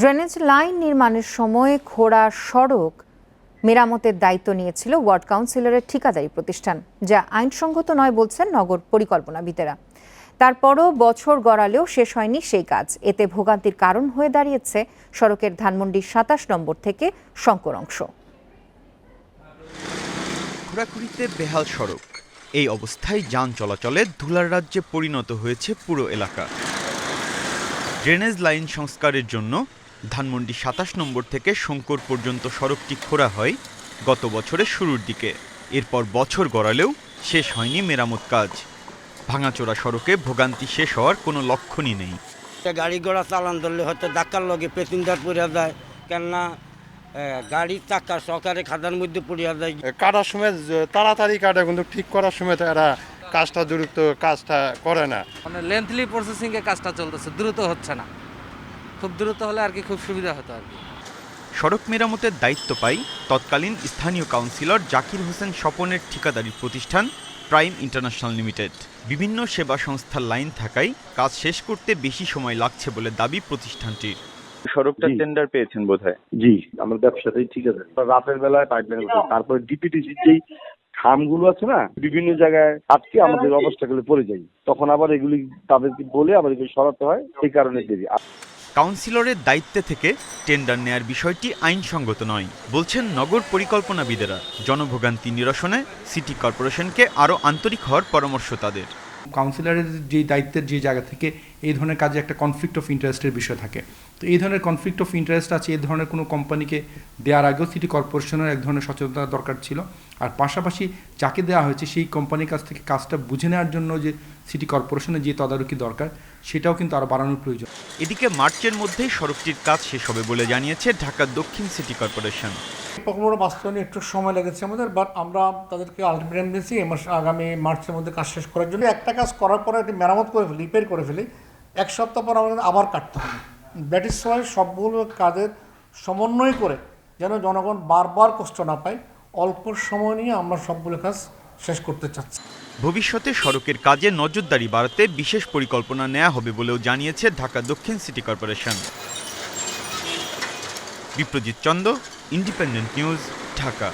Drainage line নির্মাণের সময় খোঁড়া সড়ক মেরামতের দায়িত্ব নিয়েছিল ওয়ার্ড কাউন্সিলরের ঠিকাদারি প্রতিষ্ঠান, যা আইনসঙ্গত নয় বলছেন নগর পরিকল্পনাবিদেরা। তারপরও বছর গড়ালেও শেষ হয়নি সেই কাজ। এতে ভোগান্তির কারণ হয়ে দাঁড়িয়েছে সড়কের ধানমন্ডি সাতাশ নম্বর থেকে শঙ্কর অংশ। খোঁড়াখুড়িতে বেহাল সড়ক। এই অবস্থায় যান চলাচলে ধুলার রাজ্যে পরিণত হয়েছে পুরো এলাকা। ড্রেনেজ লাইন সংস্কারের জন্য ধানমন্ডি সাতাশ নম্বর থেকে শঙ্কর পর্যন্ত সড়কটি খোঁড়া হয় গত বছরের শুরুর দিকে। এরপর বছর গড়ালেও শেষ হয়নি মেরামত কাজ। ভাঙাচোরা সড়কে ভোগান্তি শেষ হওয়ার কোনো লক্ষণই নেই। গাড়ি ঘোড়া চালান ধরলে হয়তো ধাক্কার লগে পেসেঞ্জার পড়িয়া যায় কেননা গাড়ির চাকা সরকারে খাদার মধ্যে পড়িয়া যায়। কাটার সময় তাড়াতাড়ি কাটে কিন্তু ঠিক করার সময় তো এরা কাজটা দ্রুত কাজটা করে না। মানে লেন্থলি প্রসেসিংয়ে কাজটা চলতেছে দ্রুত হচ্ছে না। খুব দ্রুত হলে আর কি খুব সুবিধা হতো আর কি। সড়ক মেরামতের দায়িত্ব পাই তৎকালীন স্থানীয় কাউন্সিলর জাকির হোসেন স্বপনের ঠিকাদারি প্রতিষ্ঠান প্রাইম ইন্টারন্যাশনাল লিমিটেড। বিভিন্ন সেবা সংস্থার লাইন থাকায় কাজ শেষ করতে বেশি সময় লাগছে বলে দাবি প্রতিষ্ঠানটির। সড়কটা টেন্ডার পেয়েছেন বোধহয়? জি আমার ব্যবসাটাই ঠিক আছে। রাতের বেলায় পাইপ লাইন করতে। তারপরে ডিপিটিসির যেই খামগুলো আছে না বিভিন্ন জায়গায় আটকে আমাদের অবস্থাগুলো পড়ে যাই তখন আবার এগুলি তাদেরকে বলে আবার এগুলি সরাতে হয়। এই কারণে দেরি। আর কাউন্সিলরের দায়িত্বে থেকে টেন্ডার নেয়ার বিষয়টি আইনসঙ্গত নয়, বলছেন নগর পরিকল্পনাবিদেরা। জনভোগান্তি নিরসনে সিটি কর্পোরেশনকে আরও আন্তরিক হওয়ার পরামর্শ তাদের। কাউন্সিলরের যে দায়িত্বের যে জায়গা থেকে এই ধরনের কাজে একটা কনফ্লিক্ট অফ ইন্টারেস্টের বিষয় থাকে। তো এই ধরনের কনফ্লিক্ট অফ ইন্টারেস্ট আছে এই ধরনের কোনো কোম্পানিকে দেওয়ার আগেও সিটি কর্পোরেশনের এক ধরনের সচেতনতা দরকার ছিল। আর পাশাপাশি যাকে দেওয়া হয়েছে সেই কোম্পানির কাছ থেকে কাজটা বুঝে নেওয়ার জন্য যে সিটি কর্পোরেশনের যে তদারকি দরকার সেটাও কিন্তু আরও বাড়ানোর প্রয়োজন। এদিকে মার্চের মধ্যেই সড়কটির কাজ শেষ হবে বলে জানিয়েছে ঢাকা দক্ষিণ সিটি কর্পোরেশন প্রকল্প বাস্তবায়নে একটু সময় লেগেছে আমাদের বাট আমরা তাদেরকে আলটিমেটাম দিয়েছি আগামী মার্চের মধ্যে কাজ শেষ করার জন্য। একটা কাজ করার পরে একটি মেরামত করে ফেলি রিপেয়ার করে ফেলি, এক সপ্তাহ পর আমাদের আবার কাটতে হবে। ইজ ওয়াই সবগুলো কাজের সমন্বয় করে যেন জনগণ বারবার কষ্ট না পায়, অল্প সময় নিয়ে আমরা সবগুলো কাজ শেষ করতে চাচ্ছি। ভবিষ্যতে সড়কের কাজে নজরদারি বাড়াতে বিশেষ পরিকল্পনা নেওয়া হবে বলেও জানিয়েছে ঢাকা দক্ষিণ city corporation. Biprajit Chanda independent news Dhaka.